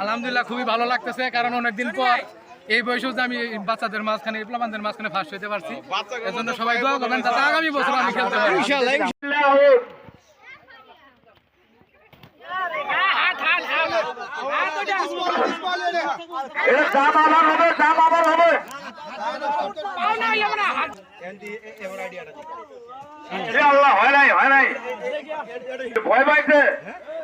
আলহামদুলিল্লাহ খুবই ভালো লাগতেছে কারণ অনেকদিন পর এই বয়সেও যে আমি বাচ্চাদের মাঝখানে প্লাবানদের মাঝখানে ফার্স্ট হতে পারছি এর জন্য সবাই দোয়া করবেন যাতে আগামী বছর আমি খেলতে পারি দাম আবার হবে দাম আবার হবে আল্লাহ হয় নাই হয় নাই ভয় পাইছে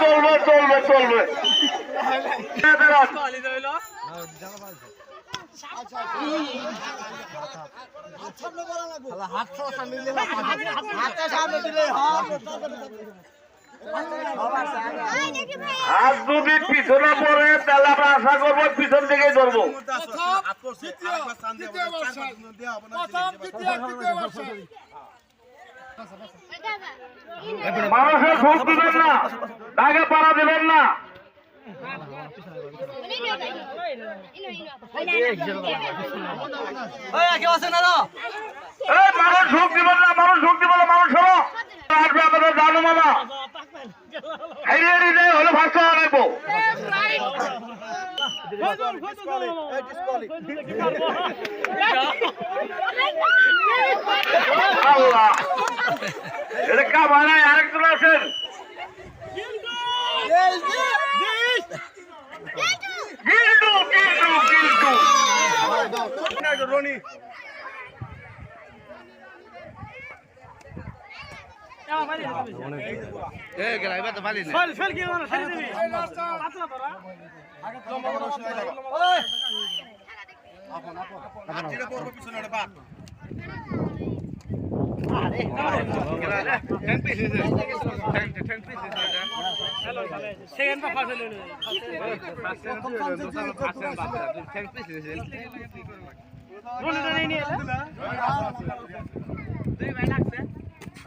চলবে চলবে চলবে। হাত যদি পিছনে পড়ে, তাহলে আমরা আশা করব পিছন থেকেই ধরবো। মানুষের ভোট দিবেন না দাগে পাড়া দিবেন না। মানুষ ভোট দিবেন না, মানুষ ভোট দিবেন মানুষ হলো আসবে আমাদের জানু মামা। আরেকজন আছেন গিল্ডু গিল্ডু গিল্ডু আলম ফার্স্ট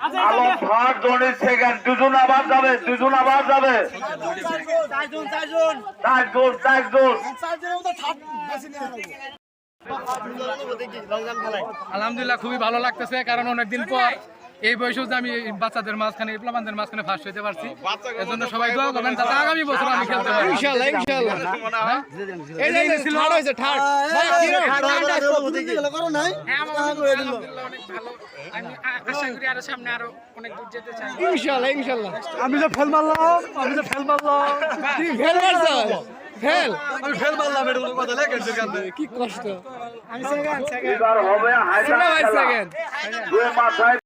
আলম ভাত ধনির সেকেন্ড দুজন আবার যাবে দুজন আবার যাবে। চারজন চারজন। আলহামদুলিল্লাহ খুবই ভালো লাগতেছে কারণ অনেকদিন পর এই বয়সেও যে আমি বাচ্চাদের মাঝখানে প্লাবানদের মাঝখানে ফার্স্ট হইতে পারছি। এর জন্য সবাই দোয়া করবেন যাতে আগামী বছর আমি খেলতে পারি। ইনশাআল্লাহ ইনশাআল্লাহ এই যে ছিল থার্ড হয়েছে থার্ড ইনশাআল্লাহ ইনশাআল্লাহ আমি যে ফেল মারলাম আমি যে ফেল মারলাম। তুই ফেল মারছস ফেল? আমি ফেল মারলাম এটা কথা কি কষ্ট? এবার হবে হাইড্রা সেকেন্ড খেলা। সেকেন্ড দুই মাথায়